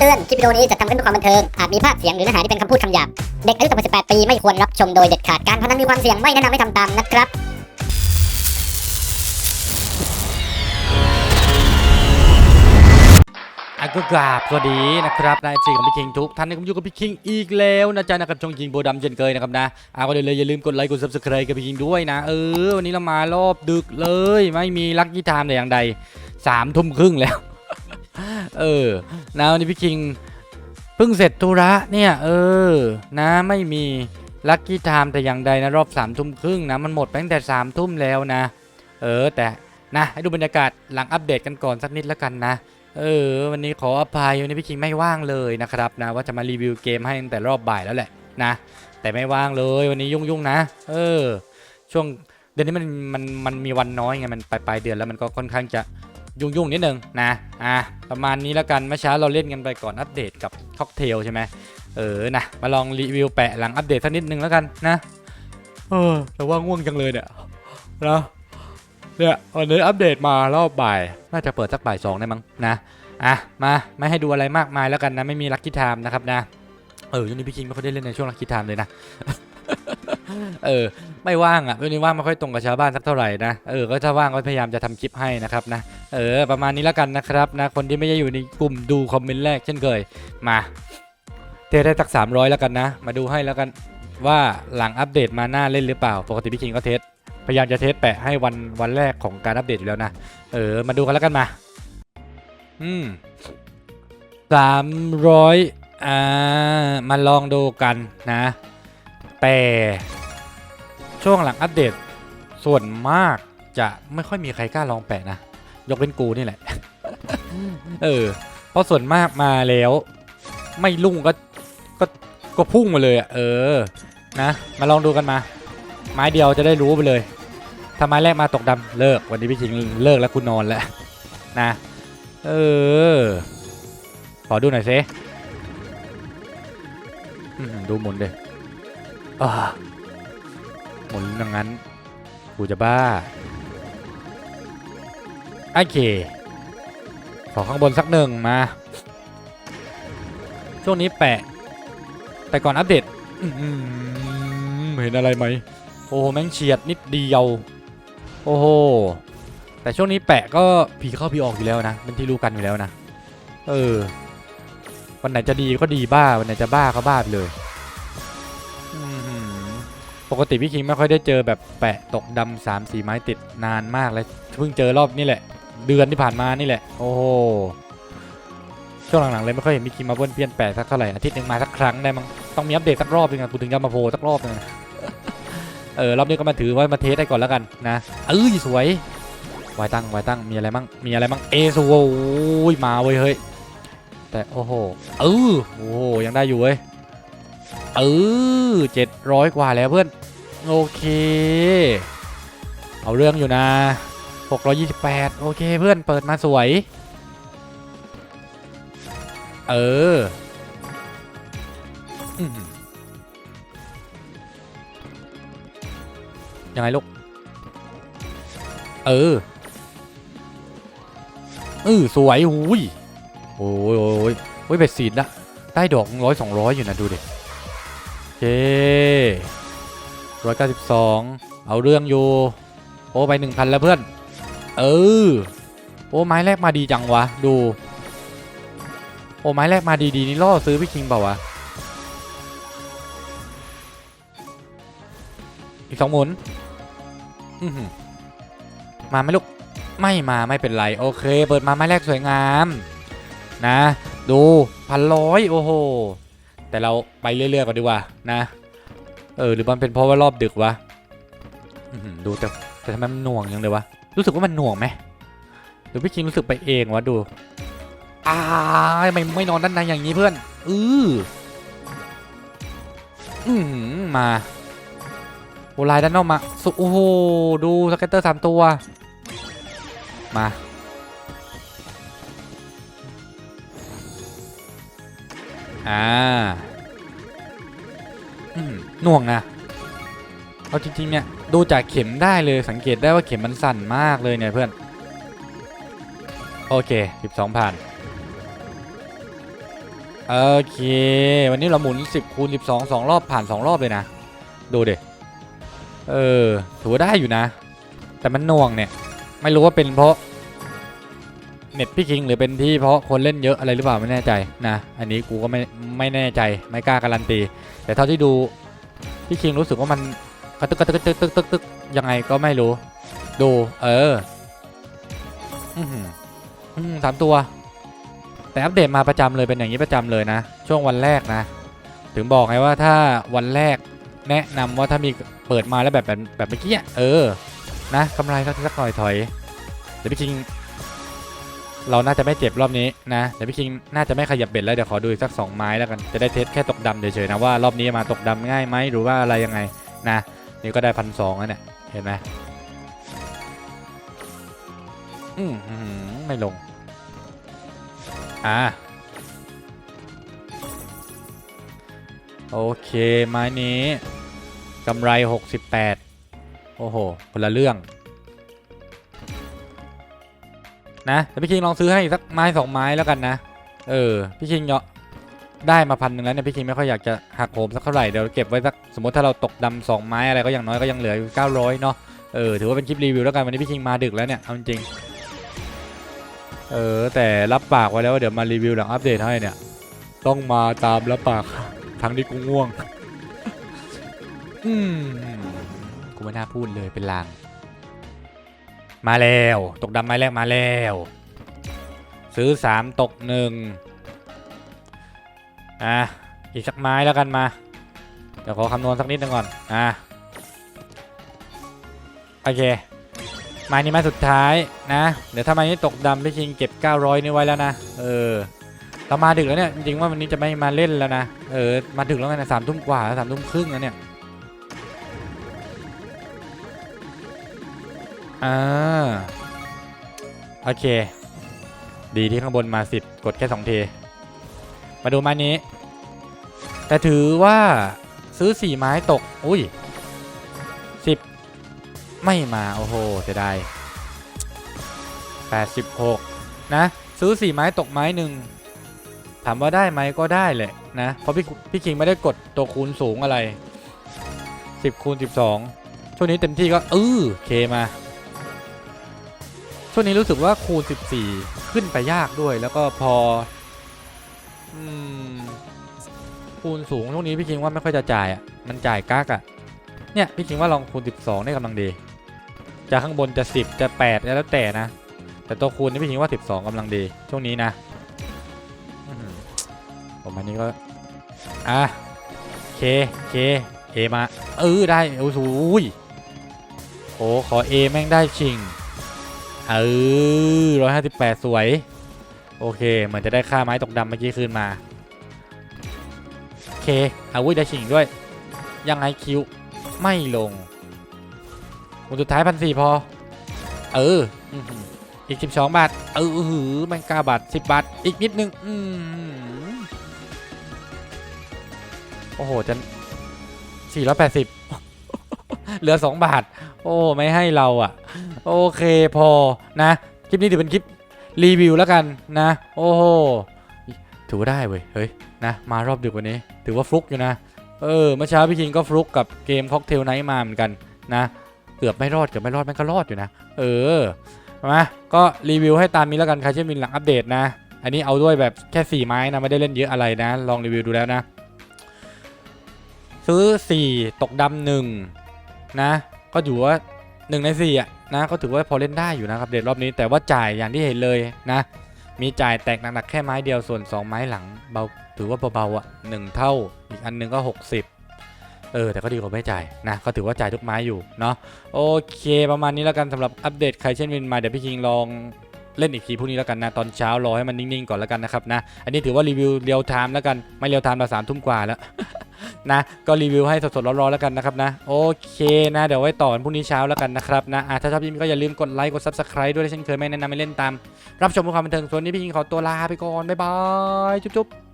เตือน คลิปวิดีโอนี้จะทำขึ้นเพื่อความบันเทิง อาจมีภาพเสียงหรือเนื้อหาที่เป็นคำพูดคำหยาบ เด็กอายุต่ำกว่า18 ปีไม่ควรรับชมโดยเด็ดขาด การพนันมีความเสี่ยงไม่แนะนำให้ทำตามนะครับอะก็กราบสวัสดีนะครับนายซีของพี่คิงทุกท่านนะครับอยู่กับพี่คิงอีกแล้วนะจ๊ะนะครับช่องคิงโบดำเช่นเคยนะครับนะเอาก็เดี๋ยวเลยอย่าลืมกดไลค์กด subscribe กับพี่คิงด้วยนะ เออวันนี้เรามารอบดึกเลย ไม่มีลักกี้ไทม์แต่อย่างใดสามทุ่มครึ่งแล้ว เออนะวันนี้พี่คิงเพิ่งเสร็จธุระเนี่ย เออ นะไม่มีลักกี้ไทม์แต่อย่างใดนะรอบสามทุ่มครึ่งนะมันหมดไปตั้งแต่สามทุ่มแล้วนะ เออแต่นะให้ดูบรรยากาศหลังอัปเดตกันก่อนสักนิดแล้วกันนะเออวันนี้ขออภัยวันนี้พี่คิงไม่ว่างเลยนะครับนะว่าจะมารีวิวเกมให้ตั้งแต่รอบบ่ายแล้วแหละนะแต่ไม่ว่างเลยวันนี้ยุ่งๆนะ เออ ช่วงเดือนนี้มันมันมันมีวันน้อยไงมันปลายปลายเดือนแล้วมันก็ค่อนข้างจะ ยุ่งๆนิดนึงนะอะประมาณนี้แล้วกันเมื่อเช้าเราเล่นกันไปก่อนอัปเดตกับค็อกเทลใช่ไหมเออนะมาลองรีวิวแปะหลังอัปเดตสักนิดนึงแล้วกันนะเออแต่ว่าง่วงจังเลยเนี่ยนะเนี่ยวันนี้อัปเดตมารอบบ่าย น่าจะเปิดสักบ่ายสองได้มั้งนะอะมาไม่ให้ดูอะไรมากมายแล้วกันนะไม่มีลัคกี้ไทม์นะครับนะเออช่วงนี้พี่คิงไม่ค่อยได้เล่นในช่วงลัคกี้ไทม์เลยนะ เออ ไม่ว่างอะช่วงนี้ว่างไม่ค่อยตรงกับชาวบ้านสักเท่าไหร่นะ เออ ก็ถ้าว่างก็พยายามจะทำคลิปให้นะครับนะ เออ ประมาณนี้แล้วกันนะครับนะ คนที่ไม่ได้อยู่ในกลุ่มดูคอมเมนต์แรกเช่นเคย มา เทได้สัก 300 แล้วกันนะ มาดูให้แล้วกันว่าหลังอัปเดตมาหน้าเล่นหรือเปล่า ปกติพี่คิงก็เทส พยายามจะเทสแปะให้วันวันแรกของการอัปเดตอยู่แล้วนะ เออ มาดูกันแล้วกันมา อืมสามร้อยอ่า มาลองดูกันนะ แต่ ช่วงหลังอัปเดต ส่วนมากจะไม่ค่อยมีใครกล้าลองแปะนะ ยกเป็นกูนี่แหละ เออ เพราะส่วนมากมาแล้ว ไม่ลุ่งก็ก็ก็พุ่งมาเลยอะเออ นะ มาลองดูกันมา ไม้เดียวจะได้รู้ไปเลยถ้าไม้แรกมาตกดำเลิก วันนี้พี่ชิงเลิกแล้วคุณนอนแล้วนะ เออ ขอดูหน่อยซิอืมดูหมุนเลยอ่า หมุนอย่างนั้น กูจะบ้า โอเค ขอข้างบนสักหนึ่งมา ช่วงนี้แปะ แต่ก่อนอัปเดตเห็นอะไรไหม โอ้โห แม่งเฉียดนิดเดียว โอ้โห แต่ช่วงนี้แปะก็ผีเข้าผีออกอยู่แล้วนะ เป็นที่รู้กันอยู่แล้วนะ เออ วันไหนจะดีก็ดีบ้า วันไหนจะบ้าก็บ้าไปเลย ปกติพี่คิงไม่ค่อยได้เจอแบบแปะตกดำสามสีไม้ติดนานมากเลยเพิ่งเจอรอบนี้แหละ เดือนที่ผ่านมานี่แหละ โอ้โหช่วงหลังๆเลยไม่ค่อยเห็นพี่คิงมาเบิ้ลเพี้ยนแปะสักเท่าไหร่อาทิตย์หนึ่งมาสักครั้งได้มั้งต้องมีอัปเดตสักรอบนึงอะกูถึงจะมาโพสักรอบนึงอะเออรอบนี้ก็มาถือว่ามาเทสได้ก่อนแล้วกันนะเอ้ยสวยวายตั้งวายตั้งมีอะไรมั่งมีอะไรมั่งเอสูโอ้ยมาเว้ยเฮ้ยแต่โอ้โหเออโอ้โหยังได้อยู่เว้ย เออเจ็ดร้อยกว่าแล้วเพื่อน โอเค เอาเรื่องอยู่นะ628โอเคเพื่อนเปิดมาสวย เออยังไงลูก เออเออสวยหุยโอ้ยโอ้ยโอ้ยเบ็ดสีดนะ ได้ดอกร้อยสองร้อยอยู่นะ ดูเดิโอ เคร้อยเก้าสิบสองเอาเรื่องอยู่โอ้ไปหนึ่งพันแล้วเพื่อน เออ โอ้ไม้แรกมาดีจังวะ ดู โอ้ไม้แรกมาดีๆนี่ล่อซื้อพี่คิงเปล่าวะ อีกสองหมุนอือมาไหมลูก ไม่มาไม่เป็นไร โอเค เปิดมาไม้แรกสวยงาม นะ ดูพันร้อยโอ้โห แต่เราไปเรื่อยๆก่อนดีกว่านะเออหรือมันเป็นเพราะว่ารอบดึกวะดูแต่แต่ทำไมมันหน่วงยังเลยวะรู้สึกว่ามันหน่วงไหมหรือพี่คิงรู้สึกไปเองวะดูอ้าไม่ไม่นอนด้านในอย่างนี้เพื่อนอืออือหือมาโอ้ลด้านนอกมาสุโอ้โหดูสเก็ตเตอร์สามตัวมา อ่าหน่วงนะเอาจริงๆเนี่ยดูจากเข็มได้เลยสังเกตได้ว่าเข็มมันสั่นมากเลยเนี่ยเพื่อน โอเค 12ผ่านโอเค วันนี้เราหมุน 10คูณ12 2 รอบผ่าน 2 รอบเลยนะ ดูเด็เออ ถือว่าได้อยู่นะ แต่มันน่วงเนี่ย ไม่รู้ว่าเป็นเพราะ เน็ตพี่คิงหรือเป็นที่เพราะคนเล่นเยอะอะไรหรือเปล่าไม่แน่ใจนะอันนี้กูก็ไม่ไม่แน่ใจไม่กล้าการันตี แต่เท่าที่ดูพี่คิงรู้สึกว่ามันกระตึกกระตึกกระตึกตึกตึกตึกยังไงก็ไม่รู้ ดูเอออือหืออืมสามตัว แต่อัปเดตมาประจำเลยเป็นอย่างนี้ประจำเลยนะ ช่วงวันแรกนะ ถึงบอกไงว่าถ้าวันแรกแนะนำว่าถ้ามีเปิดมาแล้วแบบแบบแบบเมื่อกี้เออนะกำไรสักสักหน่อยถอยเดี๋ยวพี่คิง เราน่าจะไม่เจ็บรอบนี้นะเดี๋ยวพี่คิงน่าจะไม่ขยับเบ็ดแล้วเดี๋ยวขอดูอีกสักสองไม้แล้วกันจะได้เทสแค่ตกดำเฉยๆนะว่ารอบนี้มาตกดำง่ายไหมหรือว่าอะไรยังไงนะ นี่ก็ได้พันสองแล้วเนี่ยเห็นไหมอืมไม่ลง อ่าโอเคไม้นี้กำไร 68 โอ้โหคนละเรื่อง นะแต่พี่คิงลองซื้อให้สักไม้สองไม้แล้วกันนะ เออ พี่คิงเนาะได้มาพันหนึ่งแล้วเนี่ยพี่คิงไม่ค่อยอยากจะหักโหมสักเท่าไหร่เดี๋ยวเก็บไว้สักสมมติถ้าเราตกดำสองไม้อะไรก็อย่างน้อยก็ยังเหลืออยู่900เนาะเออถือว่าเป็นคลิปรีวิวแล้วกันวันนี้พี่คิงมาดึกแล้วเนี่ยเอาจริงเออแต่รับปากไว้แล้วว่าเดี๋ยวมารีวิวหลังอัปเดตให้เนี่ย ต้องมาตามรับปากทั้งที่กูง่วง อืมกูไม่น่าพูดเลยเป็นลาง มาแล้ว ตกดำไม้แรกมาแล้ว ซื้อสามตกหนึ่งอะอีกสักไม้แล้วกันมา เดี๋ยวขอคำนวณสักนิดหนึงก่อน อะ โอเค ไม้นี้ไม้สุดท้ายนะ เดี๋ยวถ้าไม้นี้ตกดำพี่คิงเก็บ 900 นี่ไว้แล้วนะ เออ เรามาดึกแล้วเนี่ย จริงๆว่าวันนี้จะไม่มาเล่นแล้วนะ เออ มาดึกแล้วไงสามทุ่มกว่าสามทุ่มครึ่งแล้วเนี่ย อ่าโอเค ดีที่ข้างบนมาสิบกดแค่สองทีมาดูม้นี้ แต่ถือว่าซื้อสี่ไม้ตก อุ้ยสิบไม่มา โอ้โหเสียดายแปดสิบหกนะ ซื้อสี่ไม้ตกไม้หนึ่งถามว่าได้ไหมก็ได้แหละนะ เพราะพี่พี่คิงไม่ได้กดตัวคูณสูงอะไร 10คูณ12 ช่วงนี้เต็มที่ก็เออเคมา ช่วงนี้รู้สึกว่าคูณ 14 ขึ้นไปยากด้วย แล้วก็พอคูณสูงช่วงนี้พี่คิงว่าไม่ค่อยจะจ่ายอะมันจ่ายกักอะเนี่ยพี่คิงว่าลองคูณ 12ได้กำลังดีจะข้างบนจะ 10 จะ 8 แล้วแต่นะ แต่ตัวคูณนี่พี่คิงว่า 12กำลังดี ช่วงนี้นะผมอันนี้ก็อะเคเคเอมาเออได้โอ้โหยโอ้ขอเอแม่งได้ชิง เออร้อยห้าสิบแปดสวย โอเค เหมือนจะได้ค่าไม้ตกดำเมื่อกี้คืนมาเคอาวุธได้ชิงด้วย ยังไงคิว ไม่ลงคนสุดท้ายพันสี่พอ เอออื้อหืออีก12บาท เออหือแมงกาบาท10บบาท อีกนิดนึง อืมโอ้โหจะ480 เหลือ 2 บาท โอ้ไม่ให้เราอะ โอเคพอนะ คลิปนี้ถือเป็นคลิปรีวิวแล้วกันนะ โอ้โหถือว่าได้เว้ยเฮ้ยนะมารอบดึกวันนี้ ถือว่าฟลุกอยู่นะ เออเมื่อเช้าพี่คิงก็ฟลุกกับเกมค็อกเทลไนท์มาเหมือนกันนะเกือบไม่รอดเกือบไม่รอดแม่งก็รอดอยู่นะ เออมาก็รีวิวให้ตามนี้แล้วกันใครที่มีหลังอัปเดตนะ อันนี้เอาด้วยแบบแค่ 4 ไม้นะ ไม่ได้เล่นเยอะอะไรนะ ลองรีวิวดูแล้วนะ ซื้อ 4 ตกดำหนึ่ง นะ ก็อยู่ว่า1ใน4อะนะก็ถือว่าพอเล่นได้อยู่นะครับเดตรอบนี้แต่ว่าจ่ายอย่างที่เห็นเลยนะ มีจ่ายแตกหนักๆแค่ไม้เดียวส่วน 2 ไม้หลังเบาถือว่าเบาๆอะหนึ่งเท่าอีกอันหนึงก็ 60เออแต่ก็ดีกว่าไม่จ่ายนะก็ถือว่าจ่ายทุกไม้อยู่เนาะโอเค ประมาณนี้แล้วกันสำหรับอัปเดตใครเช่นวินมาเดี๋ยวพี่คิงลองเล่นอีกทีพรุ่งนี้แล้วกันนะตอนเช้ารอให้มันนิ่งๆก่อนแล้วกันนะครับนะอันนี้ถือว่ารีวิวเรียลไทม์แล้วกันไม่เรียลไทม์เราสามทุ่มกว่าแล้ว นะก็รีวิวให้สดๆร้อนๆแล้วกันนะครับนะโอเคนะเดี๋ยวไว้ต่อกันพรุ่งนี้เช้าแล้วกันนะครับนะอะถ้าชอบยิงก็อย่าลืมกดไลค์กด subscribe ด้วยเช่นเคยไม่แนะนำให้เล่นตาม รับชมความบันเทิงส่วนนี้พี่ยิงขอตัวลาไปก่อนบ๊ายบายจุ๊บๆ